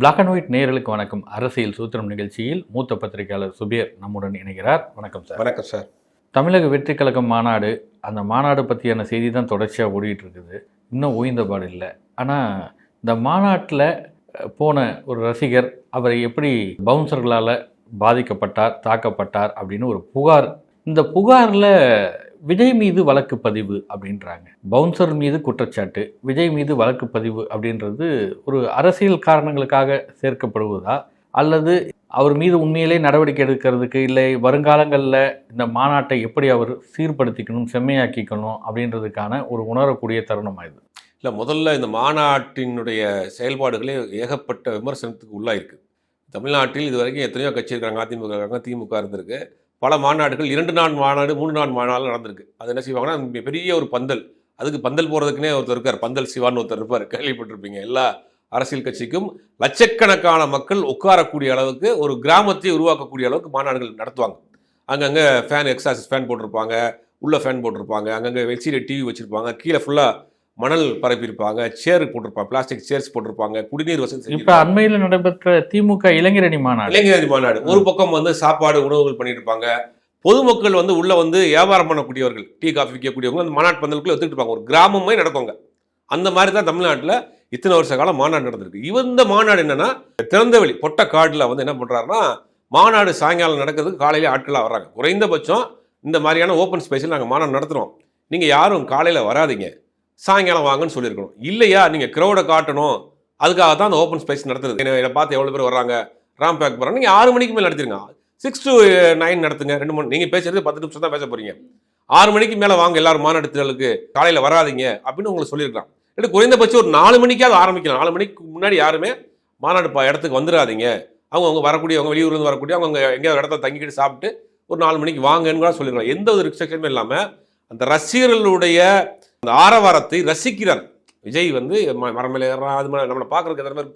Black and white நேயர்களுக்கு வணக்கம். அரசியல் சூத்திரம் நிகழ்ச்சியில் மூத்த பத்திரிகையாளர் சுபேர் நம்முடன் இணைகிறார். வணக்கம் சார். வணக்கம் சார். தமிழக வெற்றி கழகம் மாநாடு அந்த மாநாடு பற்றியான செய்தி தான் தொடர்ச்சியாக ஓடிட்டு இருக்குது இன்னும் ஓய்ந்த பாடு இல்லை. ஆனால் இந்த மாநாட்டில் போன ஒரு ரசிகர் அவரை எப்படி பவுன்சர்களால் பாதிக்கப்பட்டார் தாக்கப்பட்டார் அப்படின்னு ஒரு புகார். இந்த புகாரில் விஜய் மீது வழக்கு பதிவு அப்படின்றாங்க. பவுன்சர் மீது குற்றச்சாட்டு விஜய் மீது வழக்கு பதிவு அப்படின்றது ஒரு அரசியல் காரணங்களுக்காக சேர்க்கப்படுவதா? அல்லது அவர் மீது உண்மையிலே நடவடிக்கை எடுக்கிறதுக்கு இல்லை வருங்காலங்களில் இந்த மாநாட்டை எப்படி அவர் சீர்படுத்திக்கணும் செம்மையாக்கிக்கணும் அப்படின்றதுக்கான ஒரு உணரக்கூடிய தருணமாக இது? இல்லை முதல்ல இந்த மாநாட்டினுடைய செயல்பாடுகளே ஏகப்பட்ட விமர்சனத்துக்கு உள்ளாயிருக்கு. தமிழ்நாட்டில் இது வரைக்கும் எத்தனையோ கட்சி இருக்காங்க அதிமுக இருக்காங்க திமுக இருந்திருக்கு. பல மாநாடுகள் இரண்டு நாள் மாநாடு மூணு நாள் மாநாடு நடந்திருக்கு. அது என்ன செய்வாங்கன்னா பெரிய ஒரு பந்தல். அதுக்கு பந்தல் போகிறதுக்குனே ஒருத்தர் இருக்கார். பந்தல் சிவான்னு ஒருத்தர் இருப்பார். கேள்விப்பட்டிருப்பீங்க. எல்லா அரசியல் கட்சிக்கும் லட்சக்கணக்கான மக்கள் உட்காரக்கூடிய அளவுக்கு ஒரு கிராமத்தை உருவாக்கக்கூடிய அளவுக்கு மாநாடுகள் நடத்துவாங்க. அங்கங்கே ஃபேன் எக்ஸாசிஸ் ஃபேன் போட்டிருப்பாங்க. உள்ளே ஃபேன் போட்டிருப்பாங்க. அங்கங்கே எல்சிடி டிவி வச்சுருப்பாங்க. கீழே ஃபுல்லாக மணல் பரப்பியிருப்பாங்க சேர் போட்டிருப்பாங்க பிளாஸ்டிக் சேர்ஸ் போட்டிருப்பாங்க குடிநீர் வசதி இப்போ. அண்மையில் நடைபெற்ற திமுக இளைஞரணி மாநாடு. இளைஞர் மாநாடு. ஒரு பக்கம் வந்து சாப்பாடு உணவுகள் பண்ணிட்டு இருப்பாங்க பொதுமக்கள் வந்து உள்ள வந்து வியாபாரம் பண்ணக்கூடியவர்கள் டீ காஃபி விற்கக்கூடியவங்க அந்த மாநாட்டு பந்தலுக்குள்ள எடுத்துட்டு இருப்பாங்க. ஒரு கிராமமே நடக்குங்க. அந்த மாதிரி தான் தமிழ்நாட்டில் இத்தனை வருஷ காலம் மாநாடு நடந்திருக்கு. இந்த மாநாடு என்னன்னா திறந்தவெளி பொட்ட காட்டில் வந்து என்ன பண்றாருன்னா மாநாடு சாயங்காலம் நடக்கிறதுக்கு காலையில ஆட்களாக வர்றாங்க. குறைந்தபட்சம் இந்த மாதிரியான ஓப்பன் ஸ்பேஸில் நாங்கள் மாநாடு நடத்துகிறோம் நீங்கள் யாரும் காலையில் வராதீங்க. சாயங்காலம் வாங்கன்னு சொல்லியிருக்கணும். இல்லையா? நீங்கள் க்ரௌடை காட்டணும். அதுக்காக தான் அந்த ஓப்பன் ஸ்பேஸ் நடத்துறது. என்னை பார்த்து எவ்வளோ பேர் வர்றாங்க? ராம் பேக் போகிறாங்க நீங்கள் ஆறு மணிக்கு மேலே நடத்திருங்க. சிக்ஸ் டு நைன் நடத்துங்க. ரெண்டு மணி நீங்கள் பேசுறது பத்து நிமிஷம் தான் பேச போகிறீங்க ஆறு மணிக்கு மேலே வாங்க எல்லாரும் மாநாடுகளுக்கு காலையில் வராதீங்க அப்படின்னு உங்களுக்கு சொல்லியிருக்கலாம் இல்லை குறைந்தபட்சம் ஒரு நாலு மணிக்காவது ஆரம்பிக்கலாம். நாலு மணிக்கு முன்னாடி யாருமே மாநாடு ப- இடத்துக்கு வந்துடாதீங்க அவங்க அவங்க வரக்கூடிய அவங்க வெளியூர்லேருந்து வரக்கூடிய அவங்க எங்கேயாவது இடத்துல தங்கிக்கிட்டு சாப்பிட்டு ஒரு நாலு மணிக்கு வாங்கன்னு கூட சொல்லியிருக்கலாம் எந்த ஒரு ரிஸ்ட்ரிக்ஷனுமே இல்லாமல் அந்த ரசிகர்களுடைய அந்த ஆரவாரத்தை ரசிக்கிறார் விஜய் வந்து ம- மரம் அது மாதிரி நம்மளை பார்க்குறதுக்கு எத்தனை பேர்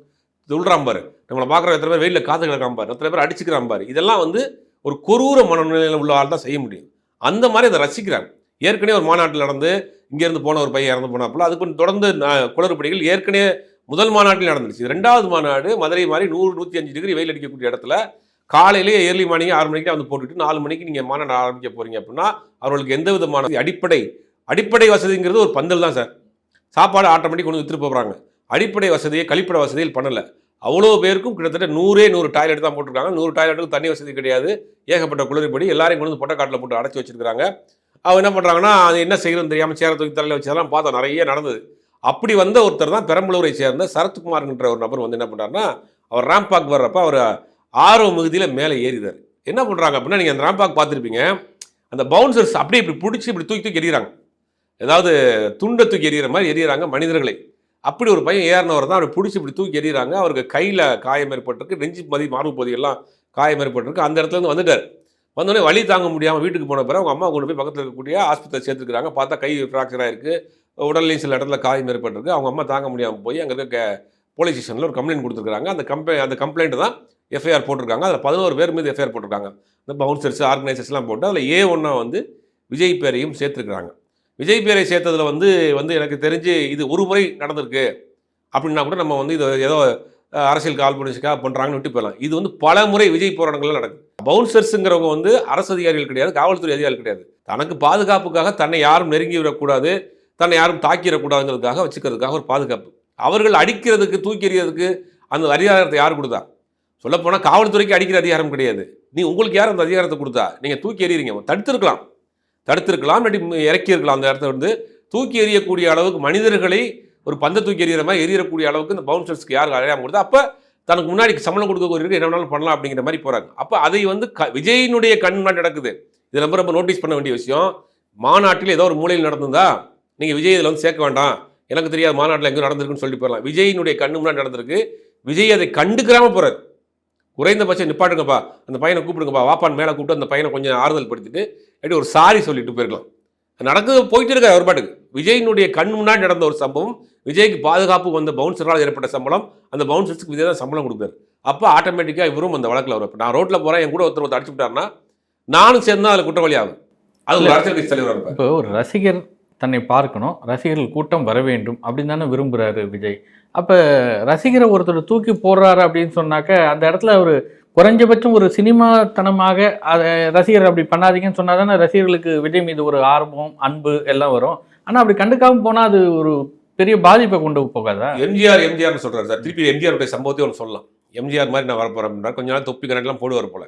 துள்றான் பாரு. நம்மளை பார்க்குற எத்தனை பேர் வெயிலில் காத்து கிடக்காம பாரு. எத்தனை பேர் அடிச்சுக்கிறான் பாரு. இதெல்லாம் வந்து ஒரு கொரூர மனநிலையில் உள்ள ஆள் தான் செய்ய முடியும். அந்த மாதிரி அதை ரசிக்கிறார் ஏற்கனவே ஒரு மாநாட்டில் நடந்து இங்கேருந்து போன ஒரு பையன் இறந்து போனாப்புல அதுக்கு தொடர்ந்து குளறுபடிகள் ஏற்கனவே முதல் மாநாட்டில் நடந்துச்சு ரெண்டாவது மாநாடு மதுரை மாதிரி நூறு நூற்றி அஞ்சு டிகிரி வெயில் அடிக்கக்கூடிய இடத்துல காலையிலேயே ஏர்லி மார்னிங் ஆறு மணிக்கு வந்து போட்டுட்டு நாலு மணிக்கு நீங்கள் மாநாடு ஆரம்பிக்க போகிறீங்க அப்படின்னா அவர்களுக்கு எந்த விதமான அடிப்படை அடிப்படை வசதிங்கிறது ஒரு பந்தல் தான் சார். சாப்பாடு ஆட்டோமேட்டிக் கொண்டு வித்துட்டு போகிறாங்க அடிப்படை வசதியை கழிப்பிட வசதியில் பண்ணலை. அவ்வளோ பேருக்கும் கிட்டத்தட்ட நூறே நூறு டாய்லெட் தான் போட்டிருக்காங்க. நூறு டாய்லெட்டுக்கு தண்ணி வசதி கிடையாது. ஏகப்பட்ட குளிர்படி எல்லாரையும் கொண்டு வந்து பொட்டக்காட்டில் போட்டு அடைச்சி வச்சிருக்காங்க அவங்க என்ன பண்ணுறாங்கன்னா அது என்ன செய்யணும் தெரியாமல் சேர தூக்கி தலையில் வச்சதெல்லாம் பார்த்தோம் நிறைய நடந்தது. அப்படி வந்த ஒருத்தர் தான் பெரம்பலூரை சேர்ந்த சரத்குமார்ன்ற ஒரு நபர் வந்து என்ன பண்ணுறாருன்னா அவர் ராம்பாக் வர்றப்ப அவர் ஆர்வ மிகுதியில் மேலே ஏறிதார் என்ன பண்ணுறாங்க அப்படின்னா நீங்கள் அந்த ராம்பாக் பார்த்துருப்பீங்க. அந்த பவுன்சர்ஸ் அப்படியே இப்படி பிடிச்சி இப்படி தூக்கி தூக்கி எறிகிறாங்க. ஏதாவது துண்டை தூக்கி எறிகிற மாதிரி எறிகிறாங்க மனிதர்களை. அப்படி ஒரு பையன் ஏறினவர் தான் அவரை பிடிச்சி இப்படி தூக்கி எறிகிறாங்க அவருக்கு கையில் காயம் ஏற்பட்டிருக்கு நெஞ்சு மதி மார்பு பகுதியெல்லாம் காயம் ஏற்பட்டிருக்கு. அந்த இடத்துல இருந்து வந்துட்டார். வந்தோடனே வழி தாங்க முடியாமல் வீட்டுக்கு போன பிறகு அவங்க அம்மா கொண்டு போய் பக்கத்தில் இருக்கக்கூடிய ஆஸ்பத்திரி சேர்த்துருக்காங்க பார்த்தா கை ஃப்ராக்சர் ஆயிருக்கு. உடல்லையும் சில இடத்துல காயம் ஏற்பட்டிருக்கு. அவங்க அம்மா தாங்க முடியாமல் போய் அங்கே இருக்க போலீஸ் ஸ்டேஷனில் ஒரு கம்ப்ளைண்ட் கொடுத்துருக்காங்க அந்த கம்ப்ளை அந்த கம்ப்ளைண்ட் தான் எஃப்ஐஆர் போட்டிருக்காங்க. அதில் பதினோரு பேர் மீது எஃப்ஐஆர் போட்டிருக்காங்க. இந்த பவுன்சர்ஸ் ஆர்கனைசர்ஸ்லாம் போட்டு அதில் ஏ ஒன்றா வந்து விஜய் பேரையும் சேர்த்துருக்குறாங்க. விஜய் பேரை சேர்த்ததில் வந்து வந்து எனக்கு தெரிஞ்சு இது ஒரு முறை நடந்திருக்கு. அப்படின்னா கூட நம்ம வந்து இது ஏதோ அரசியல் அரசியல் கால்பனிச்சுக்காக பண்ணுறாங்கன்னு விட்டு போயிடலாம். இது வந்து பல முறை விஜய் போராட்டங்கள்லாம் நடக்குது. பவுன்சர்ஸுங்கிறவங்க வந்து அரசு அதிகாரிகள் கிடையாது காவல்துறை அதிகாரிகள் கிடையாது. தனக்கு பாதுகாப்புக்காக தன்னை யாரும் நெருங்கி விடக்கூடாது தன்னை யாரும் தாக்கிடக்கூடாதுங்கிறதுக்காக வச்சுக்கிறதுக்காக ஒரு பாதுகாப்பு. அவர்கள் அடிக்கிறதுக்கு தூக்கி எறியறதுக்கு அந்த அதிகாரத்தை யார் கொடுத்தா? சொல்லப்போனால் காவல்துறைக்கு அடிக்கிற அதிகாரம் கிடையாது. நீ உங்களுக்கு யார் அந்த அதிகாரத்தை கொடுத்தா? நீங்கள் தூக்கி எறிகிறீங்க தடுத்துருக்கலாம். தடுத்திருக்கலாம் இல்லாட்டி இறக்கி இருக்கலாம் அந்த இடத்த வந்து தூக்கி எறியக்கூடிய அளவுக்கு மனிதர்களை ஒரு பந்தை தூக்கி எறிகிற மாதிரி எறியக்கூடிய அளவுக்கு இந்த பவுன்சர்ஸ்க்கு யார் அழையாமல் கொடுத்தா அப்போ தனக்கு முன்னாடி சம்பளம் கொடுக்க கொடுக்கக்கூடிய என்ன வேணாலும் பண்ணலாம் அப்படிங்கிற மாதிரி போகிறாங்க அப்போ அதை வந்து க விஜயினுடைய கண் முன்னாடி நடக்குது. இது ரொம்ப ரொம்ப நோட்டீஸ் பண்ண வேண்டிய விஷயம் மாநாட்டில் ஏதோ ஒரு மூலையில் நடந்திருந்தா நீங்கள் விஜய் இதில் வந்து சேர்க்க வேண்டாம். எனக்கு தெரியாது மாநாட்டில் எங்கே நடந்திருக்குன்னு சொல்லி போயிடலாம். விஜயினுடைய கண்ணு முன்னாடி நடந்திருக்கு. விஜய் அதை கண்டுக்கிறாமல் போகிறார் குறைந்தபட்சம் நிப்பாட்டுங்கப்பா. அந்த பையனை கூப்பிடுங்கப்பா. வாப்பான் மேலே கூப்பிட்டு அந்த பையனை கொஞ்சம் ஆறுதல் படுத்திட்டு அப்படி ஒரு சாரி சொல்லிட்டு போயிருக்கலாம். நடக்குது போயிட்டு இருக்காரு அவர் பாட்டுக்கு. விஜயினுடைய கண் முன்னாடி நடந்த ஒரு சம்பவம் விஜய்க்கு பாதுகாப்பு வந்த பவுன்சரால் ஏற்பட்ட சம்பளம் அந்த பவுன்சர்ஸ்க்கு விஜய் தான் சம்பளம் கொடுப்பாரு. அப்போ ஆட்டோமேட்டிக்காக இவரும் அந்த வழக்கில் வரும் நான் ரோட்டில் போகிறேன் என் கூட ஒருத்தர் ஒருத்தர் அடிச்சு விட்டாருன்னா நானும் சேர்ந்து அதில் குற்றவாளி ஆகும் அது ஒரு அரசியல் கட்சி தலைவர் இப்போ ஒரு ரசிகர் தன்னை பார்க்கணும் ரசிகர்கள் கூட்டம் வர வேண்டும் அப்படின்னு தானே விரும்புகிறாரு விஜய். அப்போ ரசிகரை ஒருத்தர் தூக்கி போடுறாரு அப்படின்னு சொன்னாக்க அந்த இடத்துல ஒரு குறைஞ்சபட்சம் ஒரு சினிமாத்தனமாக அதை ரசிகர் அப்படி பண்ணாதீங்கன்னு சொன்னால் தானே ரசிகர்களுக்கு விஜய் மீது ஒரு ஆர்வம் அன்பு எல்லாம் வரும். ஆனால் அப்படி கண்டுக்காமல் போனால் அது ஒரு பெரிய பாதிப்பை கொண்டு போகாதா? எம்ஜிஆர் எம்ஜிஆர்னு சொல்கிறார் சார். திருப்பி எம்ஜிஆருடைய சம்பவத்தையும் சம்பவத்தை ஒன்று சொல்லலாம். எம்ஜிஆர் மாதிரி நான் வரப்போகிறேன் அப்படின்னா கொஞ்ச நாள் தொப்பி கரண்ட்லாம் போடுவார் போல.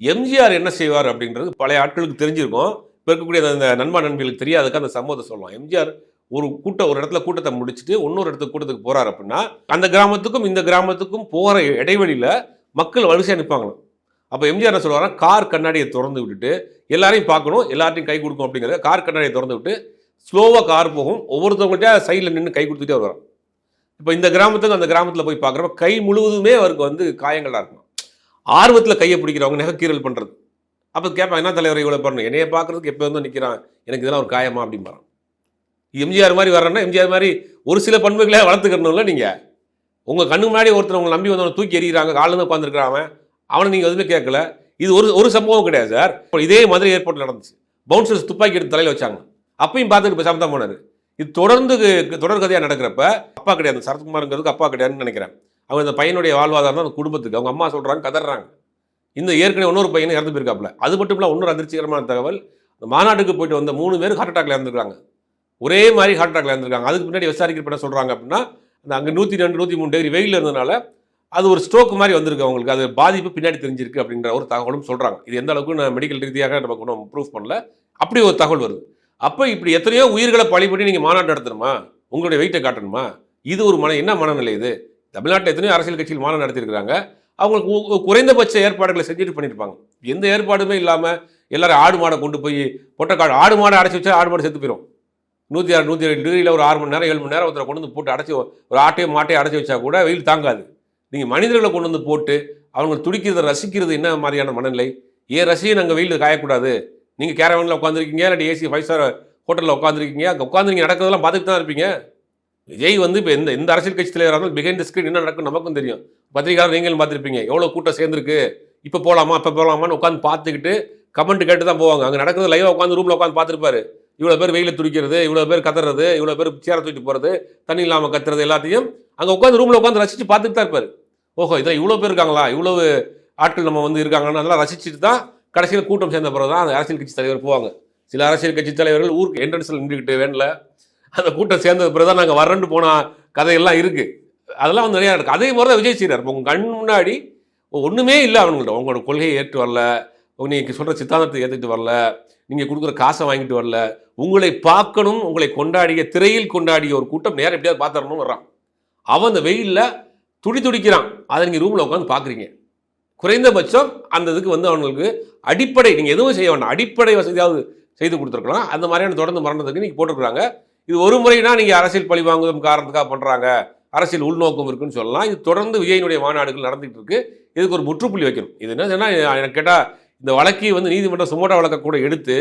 எம்ஜிஆர் என்ன செய்வார் அப்படின்றது பழைய ஆட்களுக்கு தெரிஞ்சிருக்கும். இப்போ இருக்கக்கூடிய அந்த நண்பா நண்பிகளுக்கு தெரியாதுக்கு அந்த சம்பவத்தை சொல்லலாம். எம்ஜிஆர் ஒரு கூட்டம் ஒரு இடத்துல கூட்டத்தை முடிச்சுட்டு இன்னொரு இடத்துக்கு கூட்டத்துக்கு போகிறார் அப்படின்னா அந்த கிராமத்துக்கும் இந்த கிராமத்துக்கும் போகிற இடைவெளியில் மக்கள் வரிசையாக நிற்பாங்களாம் அப்போ எம்ஜிஆர் என்ன சொல்லுவாரா கார் கண்ணாடியை திறந்து விட்டுட்டு எல்லாரையும் பார்க்கணும் எல்லார்ட்டையும் கை கொடுக்கும் அப்படிங்கிறத கார் கண்ணாடியை திறந்து விட்டு ஸ்லோவாக கார் போகும். ஒவ்வொருத்தவங்கள்ட்ட சைடில் நின்று கை கொடுத்துட்டே வருவார் இப்போ இந்த கிராமத்துக்கு அந்த கிராமத்தில் போய் பார்க்குறப்ப கை முழுவதுமே அவருக்கு வந்து காயங்களாக இருக்கும் ஆர்வத்தில் கையை பிடிக்கிறவங்க நெகக்கீரல் பண்ணுறது அப்போ கேட்பாங்க என்ன தலைவர் இவ்வளோ பண்ணணும்? என்னைய பார்க்குறதுக்கு எப்போ வந்து நிற்கிறான் எனக்கு இதெல்லாம் ஒரு காயமா? அப்படிம்பாரான் எம்ஜிஆர் மாதிரி வர்றேன்னா எம்ஜிஆர் மாதிரி ஒரு சில பண்புகளை வளர்த்துக்கணும்ல நீங்கள் உங்கள் கண்ணு முன்னாடி ஒருத்தர் உங்களை நம்பி வந்தவனை தூக்கி எறிகிறாங்க காலில் உட்காந்துருக்கிறாங்க அவனை. நீங்கள் எதுவுமே கேட்கல. இது ஒரு ஒரு சம்பவம் கிடையாது சார். இப்போ இதே மதுரை ஏர்போர்ட்டில் நடந்துச்சு. பவுன்சர்ஸ் துப்பாக்கி எடுத்து தலையில் வச்சாங்க. அப்பையும் பார்த்துட்டு இப்போ தான் போனார். இது தொடர்ந்து தொடர்கதையாக நடக்கிறப்ப அப்பா கிடையாது. சரத்குமாருங்கிறதுக்கு அப்பா கிடையாதுன்னு நினைக்கிறேன். அவங்க இந்த பையனுடைய வாழ்வாதாரம் தான் அந்த குடும்பத்துக்கு. அவங்க அம்மா சொல்கிறாங்க கதறாங்க. இந்த ஏற்கனவே இன்னொரு பையனை இறந்து போயிருக்காப்புல. அது மட்டும் இல்லை இன்னொரு அதிர்ச்சிகரமான தகவல். மாநாட்டுக்கு போயிட்டு வந்த மூணு பேர் ஹார்ட் அட்டாக்ல இறந்துருக்காங்க. ஒரே மாதிரி ஹார்ட் அட்டாக்ல அதுக்கு பின்னாடி விசாரிக்கிறப்ப என்ன சொல்கிறாங்க அப்படின்னா அந்த அங்கே நூற்றி ரெண்டு நூற்றி மூணு டிகிரி வெயில் இருந்ததுனால அது ஒரு ஸ்ட்ரோக் மாதிரி வந்திருக்கு அவங்களுக்கு. அது பாதிப்பு பின்னாடி தெரிஞ்சிருக்கு அப்படின்ற ஒரு தகவலும் சொல்கிறாங்க இது எந்த அளவுக்கு நான் மெடிக்கல் ரீதியாக நமக்கு ஒன்றும் ப்ரூஃப் பண்ணல. அப்படி ஒரு தகவல் வருது. அப்போ இப்படி எத்தனையோ உயிர்களை பழி பண்ணி நீங்கள் மாநாடு நடத்தணுமா? உங்களுடைய வெயிட்டை காட்டணுமா? இது ஒரு மன என்ன மனநிலை இது? தமிழ்நாட்டில் எத்தனையோ அரசியல் கட்சிகள் மாநாடு நடத்தியிருக்கிறாங்க. அவங்களுக்கு குறைந்தபட்ச ஏற்பாடுகளை செஞ்சுட்டு பண்ணியிருப்பாங்க. எந்த ஏற்பாடுமே இல்லாமல் எல்லாரும் ஆடு மாடை கொண்டு போய் பொட்டக்காடு ஆடு மாடை அடைச்சி வச்சா ஆடு மாடு செத்து போயிடும் நூற்றி ஆறு நூற்றி ரெண்டு டிகிரியில் ஒரு ஆறு மணி நேரம் ஏழு மணி நேரம் ஒருத்தரை கொண்டு வந்து போட்டு அடைச்சி ஒரு ஆட்டையும் மாட்டையும் அடைச்சி வச்சா கூட வெயில் தாங்காது. நீங்கள் மனிதர்களை கொண்டு வந்து போட்டு அவங்க துடிக்கிறத ரசிக்கிறது என்ன மாதிரியான மனநிலை? ஏன் ரசியை நாங்கள் வெயில் காயக்கூடாது? நீங்கள் கேரவனில் உட்காந்துருக்கீங்க இல்லாட்டி ஏசி ஃபைவ் ஸ்டார் ஹோட்டலில் உட்காந்துருக்கீங்க அங்கே உட்காந்துருக்கீங்க நடக்கிறதெல்லாம் பார்த்துட்டு தான் இருப்பீங்க. விஜய் வந்து இப்போ எந்த எந்த அரசியல் கட்சி தலைவராக இருந்தாலும் பிகைண்ட் த ஸ்க்ரீன் என்ன நடக்கும் நமக்கும் தெரியும். பத்திரிகையாளர் நீங்களும் பார்த்துருப்பீங்க. எவ்வளோ கூட்டம் சேர்ந்துருக்கு? இப்போ போகலாமா இப்போ போகலாமான்னு உட்காந்து பார்த்துக்கிட்டு கமெண்ட் கேட்டு தான் போவாங்க. அங்கே நடக்கிறது லைவாக உட்காந்து ரூமில் உட்காந்து பார்த்துருப்பாரு. இவ்வளோ பேர் வெயில துடிக்கிறது இவ்வளோ பேர் கத்துறது இவ்வளோ பேர் சேர தூக்கிட்டு போகிறது தண்ணி இல்லாமல் கத்துறது எல்லாத்தையும் அங்கே உட்காந்து ரூமில் உட்காந்து ரசித்து பார்த்துட்டு தான் இருப்பார். ஓஹோ இதான் இவ்வளோ பேர் இருக்காங்களா? இவ்வளவு ஆட்கள் நம்ம வந்து இருக்காங்கன்னு அதெல்லாம் ரசிச்சுட்டு தான் கடைசியில் கூட்டம் சேர்ந்த பிறகு தான் அந்த அரசியல் கட்சி தலைவர் போவாங்க. சில அரசியல் கட்சி தலைவர்கள் ஊருக்கு என்ட்ரன்ஸில் நின்றுக்கிட்டு வேனில். அந்த கூட்டம் சேர்ந்த பிறகு தான் நாங்கள் வரண்டு போன கதையெல்லாம் இருக்குது அதெல்லாம் வந்து நிறையா இருக்குது அதே மாதிரி தான் விஜய் செய்கிறார் உங்கள் கண் முன்னாடி ஒன்றுமே இல்லை அவங்கள்ட்ட உங்களோட கொள்கையை ஏற்று வரல. நீங்கள் சொல்கிற சித்தாந்தத்தை ஏற்றுட்டு வரல. நீங்கள் கொடுக்குற காசை வாங்கிட்டு வரல. உங்களை பார்க்கணும் உங்களை கொண்டாடிய திரையில் கொண்டாடிய ஒரு கூட்டம் நேரம் எப்படியாவது பார்த்துடணும்னு வர்றான். அவன் அந்த வெயிலில் துடி துடிக்கிறான். அதை நீங்கள் ரூமில் உட்காந்து பார்க்குறீங்க. குறைந்தபட்சம் அந்த இதுக்கு வந்து அவங்களுக்கு அடிப்படை நீங்கள் எதுவும் செய்ய வேண்டாம். அடிப்படை வசதியாவது செய்து கொடுத்துருக்கலாம். அந்த மாதிரியான தொடர்ந்து மரணத்துக்கு நீங்கள் போட்டிருக்கிறாங்க. இது ஒரு முறைனா நீங்கள் அரசியல் பழி வாங்குவதும் காரணத்துக்காக பண்ணுறாங்க அரசியல் உள்நோக்கம் இருக்குன்னு சொல்லலாம். இது தொடர்ந்து விஜயனுடைய மாநாடுகள் நடந்துகிட்டு இருக்கு. இதுக்கு ஒரு முற்றுப்புள்ளி வைக்கணும். இது என்ன எனக்கு கேட்டால் இந்த வழக்கை வந்து நீதிமன்றம் சுமோட்டா வழக்கை கூட எடுத்து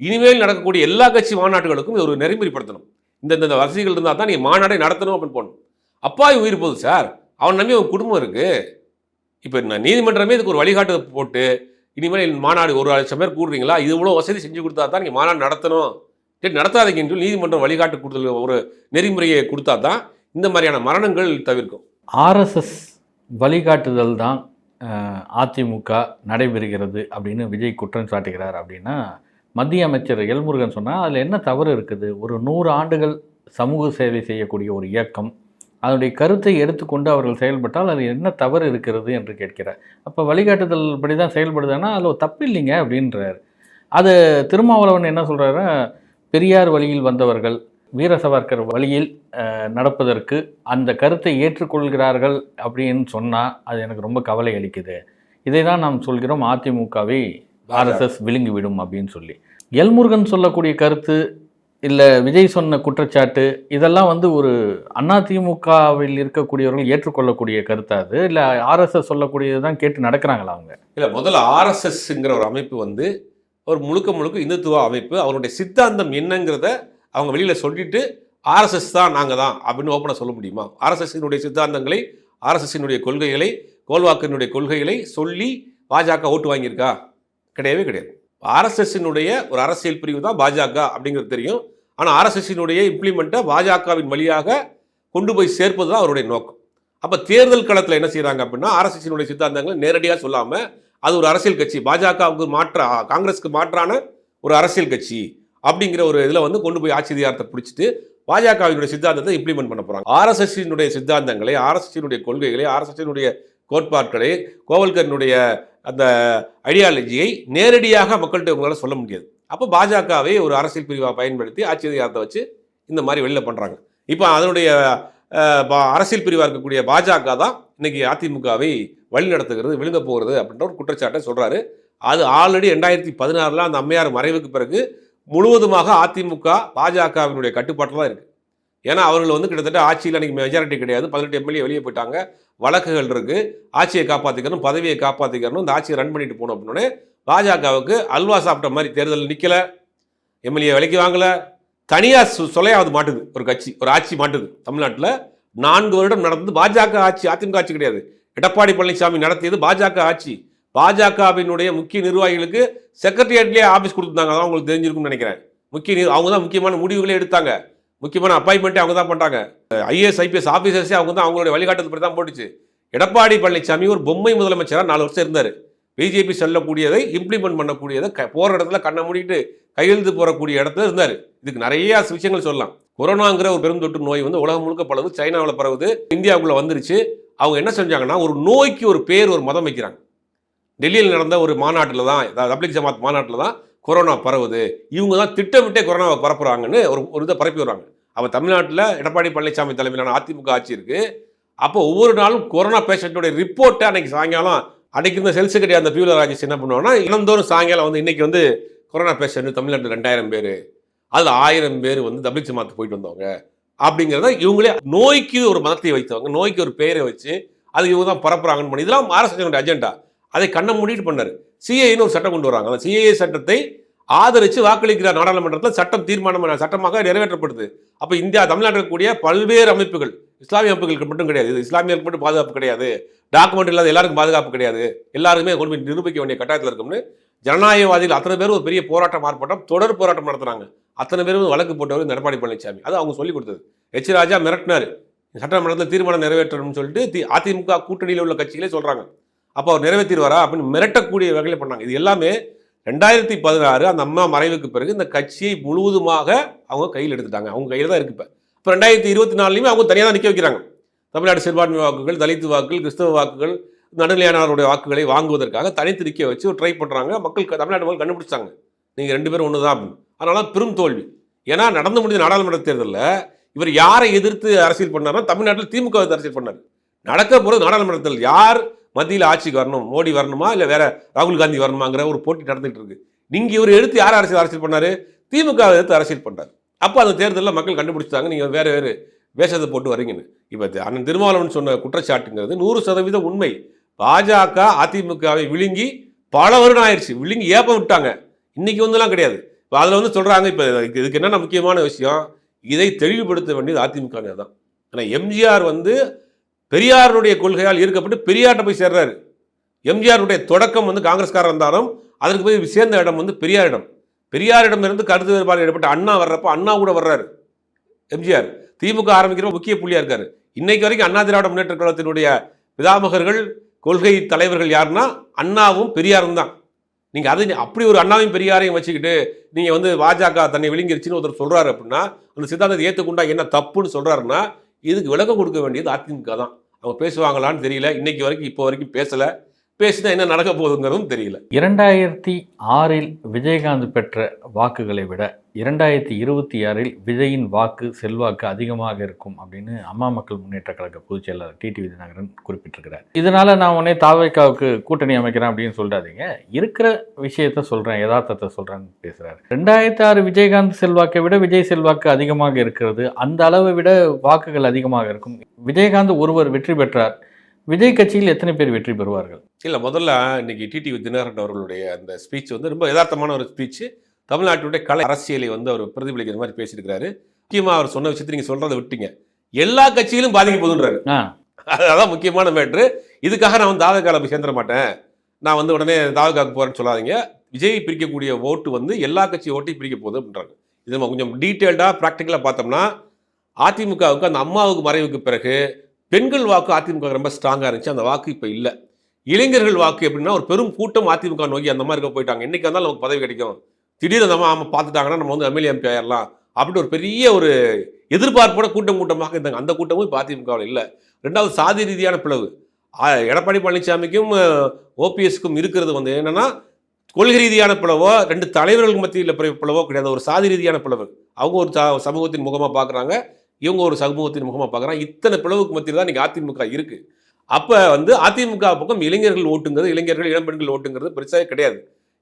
இனிமேல் நடக்கக்கூடிய எல்லா கட்சி மாநாடுகளுக்கும் இது ஒரு நெறிமுறைப்படுத்தணும் இந்த இந்த வசதிகள் இருந்தால் தான் நீங்கள் மாநாடை நடத்தணும் அப்படின்னு போகணும் அப்பாவி உயிர் போகுது சார். அவன் நம்பி அவன் குடும்பம் இருக்குது இப்போ நான் நீதிமன்றமே இதுக்கு ஒரு வழிகாட்டு போட்டு இனிமேல் மாநாடு ஒரு லட்சம் பேர் கூடுறீங்களா? இது இவ்வளோ வசதி செஞ்சு கொடுத்தா தான் நீங்கள் மாநாடு நடத்தணும். சரி நடத்தாதீங்கன்னு சொல்லி நீதிமன்றம் வழிகாட்டு கொடுத்து ஒரு நெறிமுறையை கொடுத்தா தான் இந்த மாதிரியான மரணங்கள் தவிர்க்கும். ஆர்எஸ்எஸ் வழிகாட்டுதல் தான் அதிமுக நடைபெறுகிறது அப்படின்னு விஜய் குற்றம் சாட்டுகிறார் அப்படின்னா மத்திய அமைச்சர் எல்முருகன் சொன்னால் அதில் என்ன தவறு இருக்குது? ஒரு நூறு ஆண்டுகள் சமூக சேவை செய்யக்கூடிய ஒரு இயக்கம் அதனுடைய கருத்தை எடுத்துக்கொண்டு அவர்கள் செயல்பட்டால் அது என்ன தவறு இருக்கிறது என்று கேட்கிறார். அப்போ வழிகாட்டுதல் படி தான் செயல்படுதுன்னா அதில் ஒரு தப்பு இல்லைங்க அப்படின்றார். அது திருமாவளவன் என்ன சொல்கிறாரு பெரியார் வழியில் வந்தவர்கள் வீர சவர்க்கர் வழியில் நடப்பதற்கு அந்த கருத்தை ஏற்றுக்கொள்கிறார்கள் அப்படின்னு சொன்னால் அது எனக்கு ரொம்ப கவலை அளிக்குது. இதை தான் நாம் சொல்கிறோம் அதிமுகவை ஆர்எஸ்எஸ் விழுங்கி விடும் அப்படின்னு சொல்லி. எல்முருகன் சொல்லக்கூடிய கருத்து இல்லை விஜய் சொன்ன குற்றச்சாட்டு இதெல்லாம் வந்து ஒரு அதிமுகவில் இருக்கக்கூடியவர்கள் ஏற்றுக்கொள்ளக்கூடிய கருத்தா அது? இல்லை ஆர்எஸ்எஸ் சொல்லக்கூடியது தான் கேட்டு நடக்கிறாங்களா அவங்க? இல்லை முதல்ல ஆர்எஸ்எஸ்ங்கிற ஒரு அமைப்பு வந்து ஒரு முழுக்க முழுக்க இந்துத்துவ அமைப்பு அவருடைய சித்தாந்தம் என்னங்கிறத அவங்க வெளியில் சொல்லிட்டு ஆர்எஸ்எஸ் தான் நாங்கள் தான் அப்படின்னு ஓப்பனாக சொல்ல முடியுமா? ஆர்எஸ்எஸ்னுடைய சித்தாந்தங்களை ஆர்எஸ்எஸ்னுடைய கொள்கைகளை கோல்வாக்கினுடைய கொள்கைகளை சொல்லி பாஜக ஓட்டு வாங்கியிருக்கா? கிடையவே கிடையாது. ஆர்எஸ்எஸ்னுடைய ஒரு அரசியல் பிரிவு தான் பாஜக அப்படிங்கிறது தெரியும். ஆனால் ஆர்எஸ்எஸ்ஸினுடைய இம்ப்ளிமெண்ட்டை பாஜகவின் வழியாக கொண்டு போய் சேர்ப்பது தான் அவருடைய நோக்கம். அப்போ தேர்தல் களத்தில் என்ன செய்கிறாங்க அப்படின்னா ஆர்எஸ்எஸ்னுடைய சித்தாந்தங்களை நேரடியாக சொல்லாமல் அது ஒரு அரசியல் கட்சி. பாஜகவுக்கு மாற்ற காங்கிரஸுக்கு மாற்றான ஒரு அரசியல் கட்சி. அப்படிங்கிற ஒரு இதில் வந்து கொண்டு போய் ஆட்சி அதிகாரத்தை பிடிச்சிட்டு பாஜகவினுடைய சித்தாந்தத்தை இம்ப்ளிமெண்ட் பண்ண போகிறாங்க ஆர்எஸ்எஸ்ஸினுடைய சித்தாந்தங்களை ஆர்எஸ்எஸ்ஸினுடைய கொள்கைகளை ஆர்எஸ்எஸ்ஸினுடைய கோட்பாட்களை கோவல்கரனுடைய அந்த ஐடியாலஜியை நேரடியாக மக்கள்கிட்ட உங்களால் சொல்ல முடியாது. அப்போ பாஜகவை ஒரு அரசியல் பிரிவாக பயன்படுத்தி ஆட்சி அதிகாரத்தை வச்சு இந்த மாதிரி வெளியில் பண்ணுறாங்க இப்போ அதனுடைய பா- அரசியல் பிரிவாக இருக்கக்கூடிய பாஜக தான் இன்னைக்கு அதிமுகவை வழி நடத்துகிறது விழுங்க போகிறது அப்படின்ற ஒரு குற்றச்சாட்டை சொல்கிறாரு அது ஆல்ரெடி ரெண்டாயிரத்தி பதினாறில் அந்த அம்மையார் மறைவுக்கு பிறகு முழுவதுமாக அதிமுக பாஜகவினுடைய கட்டுப்பாட்டில் தான் இருக்குது ஏன்னா அவர்கள் வந்து கிட்டத்தட்ட ஆட்சியில் அன்றைக்கி மெஜாரிட்டி கிடையாது. பதினெட்டு எம்எல்ஏ வெளியே போயிட்டாங்க. வழக்குகள் இருக்குது ஆட்சியை காப்பாற்றிக்கணும் பதவியை காப்பாற்றிக்கணும் இந்த ஆட்சியை ரன் பண்ணிட்டு போகணும் அப்படின்னே பாஜகவுக்கு அல்வா சாப்பிட்ட மாதிரி தேர்தலில் நிற்கலை எம்எல்ஏ விலைக்கு வாங்கலை. தனியாக சு சொலையாவது மாட்டுது. ஒரு கட்சி ஒரு ஆட்சி மாட்டுது. தமிழ்நாட்டில் நான்கு வருடம் நடந்தது பாஜக ஆட்சி அதிமுக ஆட்சி கிடையாது. எடப்பாடி பழனிசாமி நடத்தியது பாஜக ஆட்சி. பாஜகவினுடைய முக்கிய நிர்வாகிகளுக்கு செக்ரட்டரியேட்லேயே ஆஃபீஸ் கொடுத்துருந்தாங்க. அதான் உங்களுக்கு தெரிஞ்சிருக்கும்னு நினைக்கிறேன். முக்கிய அவங்க தான் முக்கியமான முடிவுகளே எடுத்தாங்க. முக்கியமான அப்பாயின்மெண்ட்டே அவங்க தான் பண்ணுறாங்க ஐஏஎஸ் ஐபிஎஸ் ஆஃபீஸர்ஸே அவங்க தான் அவங்களுடைய வழிகாட்டுதல் படி தான் போட்டுச்சு. எடப்பாடி பழனிசாமி ஒரு பொம்மை முதலமைச்சராக நாலு வருஷம் இருந்தார். பிஜேபி சொல்லக்கூடியதை இம்ப்ளிமெண்ட் பண்ணக்கூடியதை க போகிற இடத்துல கண்ணை மூடிட்டு கையெழுத்து போகக்கூடிய இடத்துல இருந்தார். இதுக்கு நிறைய விஷயங்கள் சொல்லலாம். கொரோனாங்கிற ஒரு பெருந்தொற்று நோய் வந்து உலகம் முழுக்க பரவுது சைனாவில் பரவுது இந்தியாவுக்குள்ளே வந்துருச்சு. அவங்க என்ன செஞ்சாங்கன்னா ஒரு நோய்க்கு ஒரு பேர் ஒரு மதம் வைக்கிறாங்க. டெல்லியில் நடந்த ஒரு மாநாட்டில் தான் தப்லிக் ஜமாத் மாநாட்டில் தான் கொரோனா பரவுது. இவங்க தான் திட்டமிட்டே கொரோனாவை பரப்புகிறாங்கன்னு ஒரு ஒரு இதை பரப்பி வர்றாங்க அப்போ தமிழ்நாட்டில் எடப்பாடி பழனிசாமி தலைமையிலான அதிமுக ஆட்சி இருக்குது அப்போ ஒவ்வொரு நாளும் கொரோனா பேஷண்ட்டுடைய ரிப்போர்ட்டை அன்றைக்கி சாயங்காலம் அன்னைக்கு இருந்த செல் செக்ரட்டரி அந்த பியூல ராஜேஷ் என்ன பண்ணுவாங்கன்னா இனந்தோறும் சாயங்காலம் வந்து இன்னைக்கு வந்து கொரோனா பேஷண்ட் தமிழ்நாட்டில் ரெண்டாயிரம் பேர் அதில் ஆயிரம் பேர் வந்து தபிக் ஜமாத்து போயிட்டு வந்தவங்க. அப்படிங்கிறத இவங்களே நோய்க்கு ஒரு மதத்தை வைத்தவங்க நோய்க்கு ஒரு பெயரை வச்சு அது இவங்க தான் பரப்புறாங்கன்னு பண்ணி இதெல்லாம் அரசு அஜெண்டா அதை கண்ணை மூடிட்டு பண்ணார். சிஏன்னு ஒரு சட்டம் கொண்டு வராங்க. அந்த சிஏஏ சட்டத்தை ஆதரித்து வாக்களிக்கிற நாடாளுமன்றத்தில் சட்டம் தீர்மானம் சட்டமாக நிறைவேற்றப்படுது. அப்போ இந்தியா தமிழ்நாட்டில் இருக்கக்கூடிய பல்வேறு அமைப்புகள் இஸ்லாமிய அமைப்புகளுக்கு மட்டும் கிடையாது. இது இஸ்லாமியர்களுக்கு மட்டும் பாதுகாப்பு கிடையாது. டாக்குமெண்ட் இல்லாத எல்லாருக்கும் பாதுகாப்பு கிடையாது. எல்லாருமே கொண்டு போய் நிரூபிக்க வேண்டிய கட்டாயத்தில் இருக்கும்னு ஜனநாயகவாதிகள் அத்தனை பேர் ஒரு பெரிய போராட்டம் ஆர்ப்பாட்டம் தொடர் போராட்டம் நடத்துறாங்க. அத்தனை பேரும் வழக்கு போட்டவர் இந்த எடப்பாடி பழனிசாமி அது அவங்க சொல்லிக் கொடுத்தது. எச் ராஜா மிரட்டினார். சட்டமன்றத்தில் தீர்மானம் நிறைவேற்றணும்னு சொல்லிட்டு தி- அதிமுக கூட்டணியில் உள்ள கட்சிகளே சொல்கிறாங்க அப்போ அவர் நிறைவேற்றிடுவாரா அப்படின்னு மிரட்டக்கூடிய வகையில் பண்ணாங்க. இது எல்லாமே ரெண்டாயிரத்தி பதினாறு அந்த அம்மா மறைவுக்கு பிறகு இந்த கட்சியை முழுவதுமாக அவங்க கையில் எடுத்துட்டாங்க. அவங்க கையில் தான் இருக்கு இப்போ. இப்போ ரெண்டாயிரத்தி இருபத்தி நாலுலையுமே அவங்க தனியாக தான் நிற்க வைக்கிறாங்க. தமிழ்நாடு சிறுபான்மை வாக்குகள் தலித் வாக்குகள் கிறிஸ்தவ வாக்குகள் நடுநிலையானவருடைய வாக்குகளை வாங்குவதற்காக தனித்து நிற்க வச்சு ட்ரை பண்ணுறாங்க மக்கள் தமிழ்நாடு மக்கள் கண்டுபிடிச்சாங்க. நீங்கள் ரெண்டு பேரும் ஒன்று தான் அப்படின்னு. அதனால பெரும் தோல்வி. ஏன்னா நடந்து முடிஞ்ச நாடாளுமன்ற தேர்தலில் இவர் யாரை எதிர்த்து அரசியல் பண்ணார்னா தமிழ்நாட்டில் திமுக அரசியல் பண்ணார். நடக்க போகிறது நாடாளுமன்றத்தில் யார் மத்தியில் ஆட்சிக்கு வரணும் மோடி வரணுமா இல்லை வேற ராகுல் காந்தி வரணுமாங்கிற ஒரு போட்டி நடந்துகிட்டு இருக்கு. நீங்கள் இவர் எடுத்து யார் அரசியல் அரசியல் பண்ணாரு? திமுக எடுத்து அரசியல் பண்ணார் அப்போ அந்த தேர்தலில் மக்கள் கண்டுபிடிச்சாங்க நீங்கள் வேறு வேறு வேஷத்தை போட்டு வரீங்கன்னு. இப்போ அண்ணன் திருமாவளவன் சொன்ன குற்றச்சாட்டுங்கிறது நூறு சதவீதம் உண்மை. பாஜக அதிமுகவை விழுங்கி பல வருடம் ஆயிடுச்சு. விழுங்கி ஏப்பம் விட்டாங்க. இன்றைக்கி வந்துலாம் கிடையாது. இப்போ அதில் வந்து சொல்கிறாங்க இப்போ இதுக்கு என்னென்ன முக்கியமான விஷயம்? இதை தெளிவுபடுத்த வேண்டியது அதிமுக தான். ஆனால் எம்ஜிஆர் வந்து பெரியாருடைய கொள்கையால் ஈர்க்கப்பட்டு பெரியார்கிட்ட போய் சேர்றாரு. எம்ஜிஆருடைய தொடக்கம் வந்து காங்கிரஸ்காரர் இருந்தாலும் அதற்கு போய் சேர்ந்த இடம் வந்து பெரியாரிடம். பெரியாரிடமிருந்து கருத்து வேறுபாடு ஏற்பட்ட அண்ணா வர்றப்போ அண்ணா கூட வர்றாரு. எம்ஜிஆர். திமுக ஆரம்பிக்கிற முக்கிய புள்ளியாக இருக்காரு. இன்னைக்கு வரைக்கும் அண்ணா திராவிட முன்னேற்ற கழகத்தினுடைய பிதாமகர்கள் கொள்கை தலைவர்கள் யாருன்னா அண்ணாவும் பெரியாரும் தான். நீங்கள் அதை அப்படி ஒரு அண்ணாவையும் பெரியாரையும் வச்சுக்கிட்டு நீங்கள் வந்து பாஜக தன்னை விழுங்கிருச்சுன்னு ஒருத்தர் சொல்கிறாரு அப்படின்னா அந்த சித்தாந்தத்தை ஏற்றுக்கொண்டா என்ன தப்புன்னு சொல்கிறாருன்னா இதுக்கு விளக்கம் கொடுக்க வேண்டியது அதிமுக தான். அவங்க பேசுவாங்களான்னு தெரியல. இன்னைக்கு வரைக்கும் இப்போ வரைக்கும் பேசலை. பேசினா என்ன நடக்க போகுதுங்கிறதும் தெரியல. இரண்டாயிரத்தி ஆறில் விஜயகாந்த் பெற்ற வாக்குகளை விட இரண்டாயிரத்தி இருபத்தி ஆறில் விஜயின் வாக்கு செல்வாக்கு அதிகமாக இருக்கும் அப்படின்னு அம்மா மக்கள் முன்னேற்ற கழக பொதுச் செயலாளர் டிடி விஜயநகரன் குறிப்பிட்டிருக்கிறார். இதனால நான் உடனே தாவைக்காவுக்கு கூட்டணி அமைக்கிறேன் அப்படின்னு சொல்றாதீங்க இருக்கிற விஷயத்த சொல்றேன் யதார்த்தத்தை சொல்றேன்னு பேசுறாரு. ரெண்டாயிரத்தி ஆறு விஜயகாந்த் செல்வாக்கை விட விஜய் செல்வாக்கு அதிகமாக இருக்கிறது. அந்த அளவை விட வாக்குகள் அதிகமாக இருக்கும். விஜயகாந்த் ஒருவர் வெற்றி பெற்றார். விஜய் கட்சியில் எத்தனை பேர் வெற்றி பெறுவார்கள்? இல்லை முதல்ல இன்னைக்கு டிடி தினகரன் அவர்களுடைய அந்த ஸ்பீச் வந்து ரொம்ப யதார்த்தமான ஒரு ஸ்பீச் தமிழ்நாட்டுடைய கலை அரசியலை வந்து அவர் பிரதிபலிக்கிற மாதிரி பேசியிருக்கிறாரு. முக்கியமாக அவர் சொன்ன விஷயத்தை நீங்கள் சொல்கிறத விட்டீங்க எல்லா கட்சியிலும் பாதிக்க போகுதுன்றாரு. ஆ. அதான் முக்கியமான மேட்ரு இதுக்காக நான் வந்து தாவக்கால போய் சேர்ந்துட மாட்டேன். நான் வந்து உடனே தாவக்காக்கு போகிறேன்னு சொல்லாதீங்க. விஜய் பிரிக்கக்கூடிய ஓட்டு வந்து எல்லா கட்சி ஓட்டையும் பிரிக்க போகுது அப்படின்றாங்க இது நம்ம கொஞ்சம் டீட்டெயில்டாக ப்ராக்டிக்கலாக பார்த்தோம்னா அதிமுகவுக்கு அந்த அம்மாவுக்கு மறைவுக்கு பிறகு பெண்கள் வாக்கு அதிமுக ரொம்ப ஸ்ட்ராங்காக இருந்துச்சு. அந்த வாக்கு இப்போ இல்லை. இளைஞர்கள் வாக்கு எப்படின்னா ஒரு பெரும் கூட்டம் அதிமுக நோக்கி அந்த மாதிரி இருக்க போயிட்டாங்க. என்னைக்கு வந்தாலும் நமக்கு பதவி கிடைக்கும். திடீர்னு நம்ம ஆமாம் பார்த்துட்டாங்கன்னா நம்ம வந்து எம்எல்ஏ எம்பி ஆயிடலாம் அப்படின்னு ஒரு பெரிய ஒரு எதிர்பார்ப்போட கூட்டம் கூட்டமாக இருந்தாங்க. அந்த கூட்டமும் இப்போ அதிமுகவில் இல்லை. ரெண்டாவது சாதி ரீதியான பிளவு. எடப்பாடி பழனிசாமிக்கும் ஓபிஎஸ்க்கும் இருக்கிறது வந்து என்னென்னா கொள்கை ரீதியான பிளவோ ரெண்டு தலைவர்கள் மத்தியில் பிளவோ கிடையாது. ஒரு சாதி ரீதியான பிளவு. அவங்க ஒரு ச- சமூகத்தின் முகமாக பார்க்குறாங்க இவங்க ஒரு சமூகத்தின் முகமாக பார்க்குறாங்க. இத்தனை பிளவுக்கு மத்தியில் தான் இன்னைக்கு அதிமுக இருக்குது அப்போ வந்து அதிமுக பக்கம் இளைஞர்கள் ஓட்டுங்கிறது இளைஞர்கள் இளம்பெண்கள் ஓட்டுங்கிறது பெருசாக கிடையாது.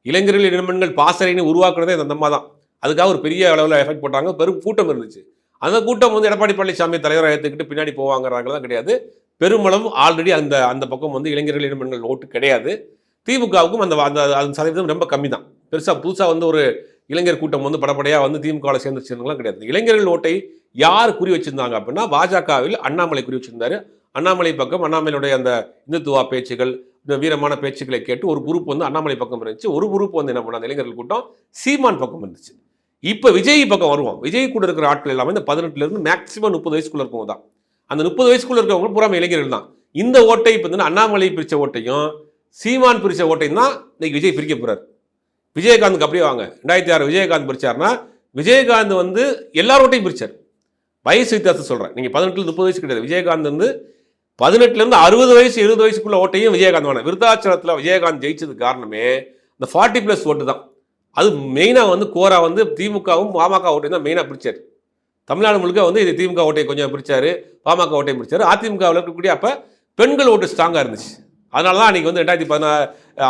இளைஞர்கள் இளம்பெண்கள் பாசறைன்னு உருவாக்குறதே அந்த அம்மா தான். அதுக்காக ஒரு பெரிய அளவில் எஃபெக்ட் போட்டாங்க. பெரும் கூட்டம் இருந்துச்சு. அந்த கூட்டம் வந்து எடப்பாடி பழனிசாமி தலைவரை ஏற்றுக்கிட்டு பின்னாடி போவாங்கிறாங்கலாம் கிடையாது. பெருமளவு ஆல்ரெடி அந்த அந்த பக்கம் வந்து இளைஞர்கள் இளம்பெண்கள் ஓட்டு கிடையாது. திமுகவுக்கும் அந்த அந்த அந்த சதவீதம் ரொம்ப கம்மி தான் பெருசாக புதுசாக வந்து ஒரு இளைஞர் கூட்டம் வந்து படப்படையாக வந்து திமுகவில் சேர்ந்துச்சுலாம் கிடையாது. இளைஞர்கள் ஓட்டை யார் குறி வச்சிருந்தாங்க அப்படின்னா பாஜகவில் அண்ணாமலை குறி வச்சுருந்தாரு. அண்ணாமலை பக்கம் அண்ணாமலையுடைய அந்த இந்துத்துவா பேச்சுகள் இந்த வீரமான பேச்சுக்களை கேட்டு ஒரு குரூப் வந்து அண்ணாமலை பக்கம் இருந்துச்சு. ஒரு குரூப் வந்து என்ன பண்ணாங்க? இளைஞர்கள் கூட்டம் சீமான் பக்கம் இருந்துச்சு. இப்போ விஜய் பக்கம் வருவோம். விஜய் கூட இருக்கிற ஆட்கள் எல்லாமே இந்த பதினெட்டுலேருந்து மேக்ஸிமம் முப்பது வயசுக்குள்ள இருக்கவங்க தான். அந்த முப்பது வயசுக்குள்ள இருக்கிறவங்க பூரா இளைஞர்கள் தான். இந்த ஓட்டை இப்போ வந்து அண்ணாமலை பிரித்த ஓட்டையும் சீமான் பிரித்த ஓட்டையும் தான் இன்னைக்கு விஜய் பிரிக்க போகிறார் விஜயகாந்துக்கு அப்படியே வாங்க. ரெண்டாயிரத்தி ஆறு விஜயகாந்த் பிரிச்சார்னா விஜயகாந்த் வந்து எல்லாரோட்டையும் பிரிச்சார். வயசு வித்தியாசம் சொல்கிறேன் நீங்கள் பதினெட்டுல முப்பது வயசு கிடையாது. விஜயகாந்த் வந்து பதினெட்டுலேருந்து அறுபது வயசு எழுபது வயசுக்குள்ள ஓட்டையும் விஜயகாந்த் வேணும் விருத்தாச்சலத்தில் விஜயகாந்த் ஜெயிச்சதுக்கு காரணமே இந்த ஃபார்ட்டி ப்ளஸ் ஓட்டு தான். அது மெயினாக வந்து கோரா வந்து திமுகவும் பாமக ஓட்டையும் தான் மெயினாக பிரிச்சார். தமிழ்நாடு முழுக்க வந்து இது திமுக ஓட்டையை கொஞ்சம் பிரிச்சாரு பாமக ஓட்டையும் பிரிச்சாரு. அதிமுகவில் இருக்கக்கூடிய அப்போ பெண்கள் ஓட்டு ஸ்ட்ராங்காக இருந்துச்சு. அதனால தான் அன்றைக்கி வந்து ரெண்டாயிரத்தி பதினா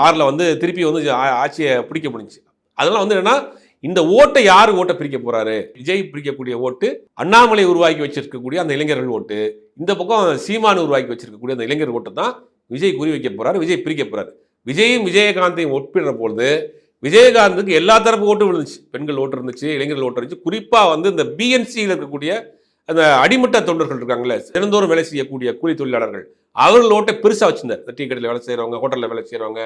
ஆறில் வந்து திருப்பி வந்து ஆ- ஆட்சியை பிடிக்க முடிஞ்சுச்சு. அதெல்லாம் வந்து என்னென்னா இந்த ஓட்டை யார் ஓட்டை பிரிக்க போறாரு? விஜய் பிரிக்கக்கூடிய ஓட்டு அண்ணாமலை உருவாக்கி வச்சிருக்கக்கூடிய அந்த இளைஞர்கள் ஓட்டு இந்த பக்கம் சீமான் உருவாக்கி வச்சிருக்கக்கூடிய அந்த இளைஞர் ஓட்டு தான் விஜய் குறி வைக்க போறாரு விஜய் பிரிக்க போறாரு. விஜயும் விஜயகாந்தையும் ஒப்பிடுற பொழுது விஜயகாந்துக்கு எல்லா தரப்பு ஓட்டும் இருந்துச்சு. பெண்கள் ஓட்டு இருந்துச்சு இளைஞர்கள் ஓட்டு இருந்துச்சு. குறிப்பாக வந்து இந்த பிஎன்சியில் இருக்கக்கூடிய அந்த அடிமட்ட தொண்டர்கள் இருக்காங்கல்ல தினந்தோறும் வேலை செய்யக்கூடிய கூலி தொழிலாளர்கள் அவர்கள் ஓட்டை பெருசாக வச்சிருந்தார். இந்த டீ கடையில் வேலை செய்கிறவங்க ஹோட்டலில் வேலை செய்கிறவங்க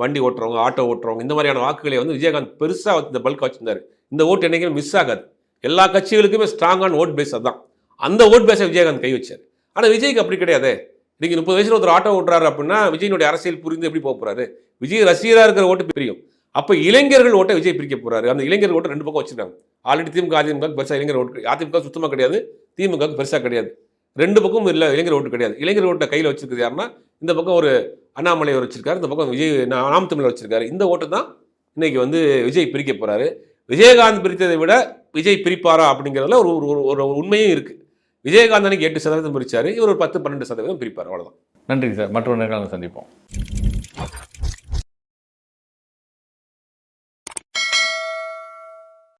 வண்டி ஓட்டுறவங்க ஆட்டோ ஓட்டுறவங்க இந்த மாதிரியான வாக்குகளை வந்து விஜயகாந்த் பெருசாக வச்சு இந்த பல்க் வச்சிருந்தார். இந்த ஓட்டு என்னைக்குமே மிஸ் ஆகாது. எல்லா கட்சிகளுக்குமே ஸ்ட்ராங்கான ஓட் பேஸ் அதான். அந்த ஓட் பேஸை விஜயகாந்த் கை வச்சார். ஆனால் விஜய்க்கு அப்படி கிடையாது. இன்றைக்கி முப்பது வயசில் ஒருத்தர் ஆட்டோ ஓட்டுறாரு அப்படின்னா விஜயனுடைய அரசியல் புரிந்து எப்படி போக போகிறாரு விஜய் ரசிகராக இருக்கிற ஓட்டு பிரியும். அப்போ இளைஞர்கள் ஓட்டை விஜய் பிரிக்க போகிறாரு அந்த இளைஞர்கள் ஓட்டை ரெண்டு பக்கம் வச்சுருக்காங்க. ஆல்ரெடி திமுக அதிமுக பெருசாக இளைஞர் ஓட்டு அதிமுக சுத்தமாக கிடையாது. திமுகவுக்கு பெருசாக கிடையாது. ரெண்டு பக்கமும் இல்லை இளைஞர் ஓட்டு கிடையாது. இளைஞர் ஓட்டை கையில் வச்சிருக்கிறது யாருன்னா இந்த பக்கம் ஒரு அண்ணாமலை வச்சிருக்காரு இந்த பக்கம் விஜய் நா- நாம் தமிழர் வச்சிருக்காரு. இந்த ஓட்டு தான் இன்னைக்கு வந்து விஜய் பிரிக்க போறாரு. விஜயகாந்த் பிரித்ததை விட விஜய் பிரிப்பாரா அப்படிங்கிறதுல ஒரு ஒரு- ஒரு ஒரு உண்மையும் இருக்கு. விஜயகாந்த் அன்னைக்கு எட்டு சதவீதம் பிரிச்சாரு இவர் ஒரு பத்து பன்னெண்டு சதவீதம் பிரிப்பார். அவ்வளோதான் நன்றி சார். மற்றொரு நேரம் சந்திப்போம்.